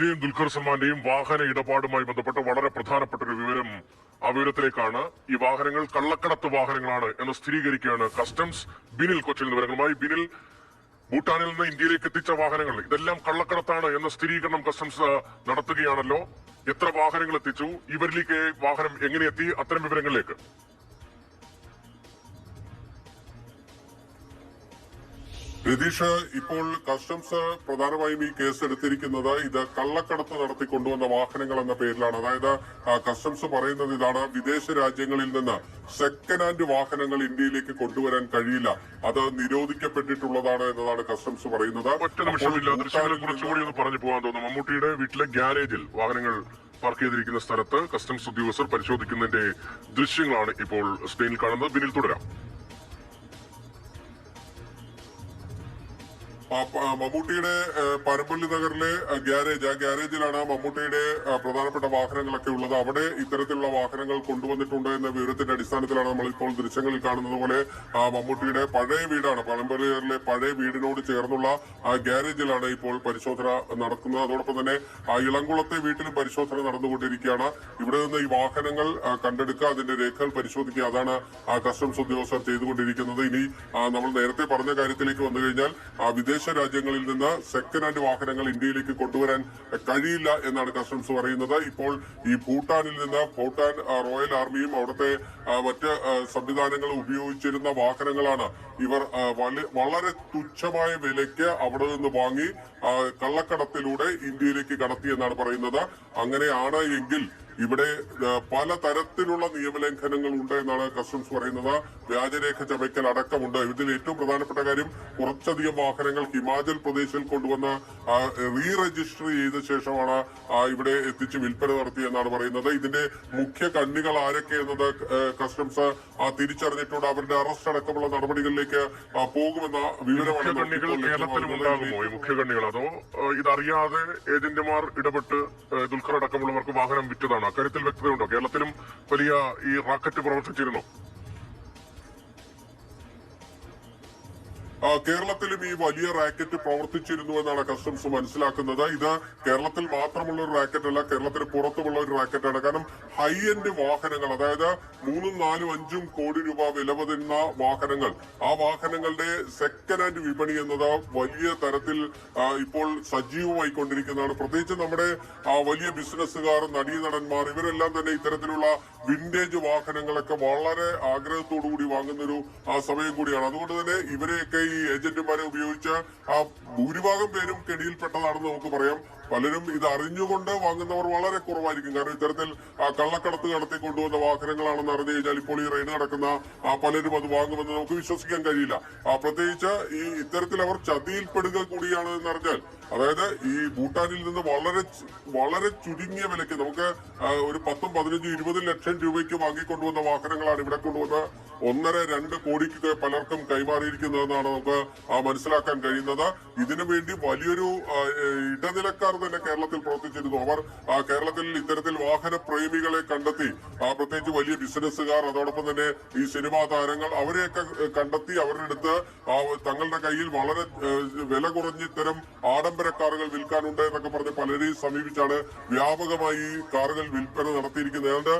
യും ദുൽഖർ സൽമാന്റെയും വാഹന ഇടപാടുമായി ബന്ധപ്പെട്ട് വളരെ പ്രധാനപ്പെട്ട ഒരു വിവരം ആ വിവരത്തിലേക്കാണ്. ഈ വാഹനങ്ങൾ കള്ളക്കടത്ത് വാഹനങ്ങളാണ് എന്ന് സ്ഥിരീകരിക്കുകയാണ് കസ്റ്റംസ് ബിനിൽ കൊച്ചിയിൽ വിവരങ്ങളുമായി. ബിനിൽ ഭൂട്ടാനിൽ നിന്ന് ഇന്ത്യയിലേക്ക് എത്തിച്ച വാഹനങ്ങൾ ഇതെല്ലാം കള്ളക്കടത്താണ് എന്ന സ്ഥിരീകരണം കസ്റ്റംസ് നടത്തുകയാണല്ലോ. എത്ര വാഹനങ്ങൾ എത്തിച്ചു? ഇവരിലേക്ക് വാഹനം എങ്ങനെ എത്തി? അത്തരം വിവരങ്ങളിലേക്ക്. രതീഷ് ഇപ്പോൾ കസ്റ്റംസ് പ്രധാനമായും ഈ കേസ് എടുത്തിരിക്കുന്നത് ഇത് കള്ളക്കടത്ത് നടത്തി കൊണ്ടുവന്ന വാഹനങ്ങൾ എന്ന പേരിലാണ്. അതായത് കസ്റ്റംസ് പറയുന്നത് ഇതാണ് വിദേശ രാജ്യങ്ങളിൽ നിന്ന് സെക്കൻഡ് ഹാൻഡ് വാഹനങ്ങൾ ഇന്ത്യയിലേക്ക് കൊണ്ടുവരാൻ കഴിയില്ല. അത് നിരോധിക്കപ്പെട്ടിട്ടുള്ളതാണ് എന്നതാണ് കസ്റ്റംസ് പറയുന്നത്. ഒറ്റ നിമിഷമില്ല ദൃശ്യങ്ങളെ കുറച്ചുകൂടി ഒന്ന് പറഞ്ഞു പോകാൻ തോന്നുന്നു മമ്മൂട്ടിയുടെ വീട്ടിലെ ഗ്യാരേജിൽ വാഹനങ്ങൾ പാർക്ക് ചെയ്തിരിക്കുന്ന സ്ഥലത്ത് കസ്റ്റംസ് ഉദ്യോഗസ്ഥർ പരിശോധിക്കുന്നതിന്റെ ദൃശ്യങ്ങളാണ് ഇപ്പോൾ സ്പെയിനിൽ കാണുന്നത്. ബിനിൽ തുടരാം. മമ്മൂട്ടിയുടെ പരമ്പള്ളി നഗറിലെ ഗ്യാരേജ് ആ ഗ്യാരേജിലാണ് മമ്മൂട്ടിയുടെ പ്രധാനപ്പെട്ട വാഹനങ്ങളൊക്കെ ഉള്ളത്. അവിടെ ഇത്തരത്തിലുള്ള വാഹനങ്ങൾ കൊണ്ടുവന്നിട്ടുണ്ട് എന്ന വിവരത്തിന്റെ അടിസ്ഥാനത്തിലാണ് നമ്മൾ ഇപ്പോൾ ദൃശ്യങ്ങളിൽ കാണുന്നത് പോലെ മമ്മൂട്ടിയുടെ പഴയ വീടാണ്. പരമ്പള്ളി നഗറിലെ പഴയ വീടിനോട് ചേർന്നുള്ള ആ ഗ്യാരേജിലാണ് ഇപ്പോൾ പരിശോധന നടക്കുന്നത്. അതോടൊപ്പം തന്നെ ആ ഇളംകുളത്തെ വീട്ടിലും പരിശോധന നടന്നുകൊണ്ടിരിക്കുകയാണ്. ഇവിടെ നിന്ന് ഈ വാഹനങ്ങൾ കണ്ടെടുക്കുക അതിന്റെ രേഖകൾ പരിശോധിക്കുക അതാണ് കസ്റ്റംസ് ഉദ്യോഗസ്ഥർ ചെയ്തുകൊണ്ടിരിക്കുന്നത്. ഇനി നമ്മൾ നേരത്തെ പറഞ്ഞ കാര്യത്തിലേക്ക് വന്നു കഴിഞ്ഞാൽ ആ, വിദേശ രാജ്യങ്ങളിൽ നിന്ന് സെക്കൻഡ് ഹാൻഡ് വാഹനങ്ങൾ ഇന്ത്യയിലേക്ക് കൊണ്ടുവരാൻ കഴിയില്ല എന്നാണ് കസ്റ്റംസ് പറയുന്നത്. ഇപ്പോൾ ഈ ഭൂട്ടാനിൽ നിന്ന് ഭൂട്ടാൻ റോയൽ ആർമിയും അവിടുത്തെ മറ്റ് സംവിധാനങ്ങൾ ഉപയോഗിച്ചിരുന്ന വാഹനങ്ങളാണ് ഇവർ വളരെ തുച്ഛമായ വിലയ്ക്ക് അവിടെ നിന്ന് വാങ്ങി കള്ളക്കടത്തിലൂടെ ഇന്ത്യയിലേക്ക് കടത്തി എന്നാണ് പറയുന്നത്. അങ്ങനെയാണ് എങ്കിൽ ഇവിടെ പല തരത്തിലുള്ള നിയമലംഘനങ്ങൾ ഉണ്ട് എന്നാണ് കസ്റ്റംസ് പറയുന്നത്. വ്യാജരേഖ ചമയ്ക്കൽ അടക്കമുണ്ട്. ഇതിൽ ഏറ്റവും പ്രധാനപ്പെട്ട കാര്യം കുറച്ചധികം വാഹനങ്ങൾ ഹിമാചൽ പ്രദേശിൽ കൊണ്ടുവന്ന് റീ രജിസ്റ്റർ ചെയ്ത ശേഷമാണ് ഇവിടെ എത്തിച്ച് വിൽപ്പന നടത്തിയെന്നാണ് പറയുന്നത്. ഇതിന്റെ മുഖ്യ കണ്ണികൾ ആരൊക്കെ എന്നത് കസ്റ്റംസ് തിരിച്ചറിഞ്ഞിട്ടുണ്ട്. അവരുടെ അറസ്റ്റ് അടക്കമുള്ള നടപടികളിലേക്ക് പോകുമെന്ന വിവരമാണ് മുഖ്യകണ്ണികൾ അതോ ഇതറിയാതെ ഏജന്റുമാർ ഇടപെട്ട് ദുൽഖർ അടക്കമുള്ളവർക്ക് വാഹനം വിറ്റതാണോ? അക്കാര്യത്തിൽ വ്യക്തതയുണ്ടോ കേരളത്തിലും വലിയ ഈ റാക്കറ്റ് പ്രവർത്തിച്ചിരുന്നോ? കേരളത്തിലും ഈ വലിയ റാക്കറ്റ് പ്രവർത്തിച്ചിരുന്നു എന്നാണ് കസ്റ്റംസ് മനസ്സിലാക്കുന്നത്. ഇത് കേരളത്തിൽ മാത്രമുള്ള ഒരു റാക്കറ്റ് അല്ല കേരളത്തിന് പുറത്തുമുള്ള ഒരു റാക്കറ്റാണ് കാരണം ഹൈ എൻഡ് വാഹനങ്ങൾ അതായത് മൂന്നും നാലും അഞ്ചും കോടി രൂപ വില വരുന്ന വാഹനങ്ങൾ. ആ വാഹനങ്ങളുടെ സെക്കൻഡ് ഹാൻഡ് വിപണി എന്നത് വലിയ തരത്തിൽ ഇപ്പോൾ സജീവമായിക്കൊണ്ടിരിക്കുന്നതാണ്. പ്രത്യേകിച്ച് നമ്മുടെ വലിയ ബിസിനസ്സുകാർ നടീനടന്മാർ ഇവരെല്ലാം തന്നെ ഇത്തരത്തിലുള്ള വിന്റേജ് വാഹനങ്ങളൊക്കെ വളരെ ആഗ്രഹത്തോടു കൂടി വാങ്ങുന്ന ഒരു സമയം കൂടിയാണ്. അതുകൊണ്ട് തന്നെ ഇവരെയൊക്കെ ഈ ഏജന്റുമാരെ ഉപയോഗിച്ച ആ ഭൂരിഭാഗം പേരും കെണിയിൽപ്പെട്ടതാണെന്ന് നമുക്ക് പറയാം. പലരും ഇത് അറിഞ്ഞുകൊണ്ട് വാങ്ങുന്നവർ വളരെ കുറവായിരിക്കും. കാരണം ഇത്തരത്തിൽ കള്ളക്കടത്ത് നടത്തി കൊണ്ടുവന്ന വാഹനങ്ങളാണെന്ന് അറിഞ്ഞു കഴിഞ്ഞാൽ ഇപ്പോൾ ഈ റെയ്ഡ് നടക്കുന്ന പലരും അത് വാങ്ങുമെന്ന് നമുക്ക് വിശ്വസിക്കാൻ കഴിയില്ല. പ്രത്യേകിച്ച് ഈ ഇത്തരത്തിൽ അവർ ചതിയിൽപ്പെടുക കൂടിയാണ് എന്നറിഞ്ഞാൽ അതായത് ഈ ഭൂട്ടാനിൽ നിന്ന് വളരെ വളരെ ചുരുങ്ങിയ വിലയ്ക്ക് നമുക്ക് ഒരു പത്തും പതിനഞ്ചും ഇരുപതും ലക്ഷം രൂപയ്ക്ക് വാങ്ങിക്കൊണ്ടുവന്ന വാഹനങ്ങളാണ് ഇവിടെ കൊണ്ടുവന്ന് ഒന്നര രണ്ട് കോടിക്ക് പലർക്കും കൈമാറിയിരിക്കുന്നതെന്നാണ് നമുക്ക് മനസ്സിലാക്കാൻ കഴിയുന്നത്. ഇതിനു വേണ്ടി വലിയൊരു ഇടനിലക്കാർ തന്നെ കേരളത്തിൽ പ്രവർത്തിച്ചിരുന്നു അവർ കേരളത്തിൽ ഇത്തരത്തിൽ വാഹന പ്രേമികളെ കണ്ടെത്തി പ്രത്യേകിച്ച് വലിയ ബിസിനസ്സുകാർ അതോടൊപ്പം തന്നെ ഈ സിനിമാ താരങ്ങൾ അവരെയൊക്കെ കണ്ടെത്തി അവരുടെ അടുത്ത് തങ്ങളുടെ കയ്യിൽ വളരെ വില കുറഞ്ഞ ഇത്തരം ആഡംബര കാറുകൾ വിൽക്കാനുണ്ട് എന്നൊക്കെ പറഞ്ഞ് പലരെയും സമീപിച്ചാണ് വ്യാപകമായി ഈ കാറുകൾ വിൽപ്പന നടത്തിയിരിക്കുന്നത്.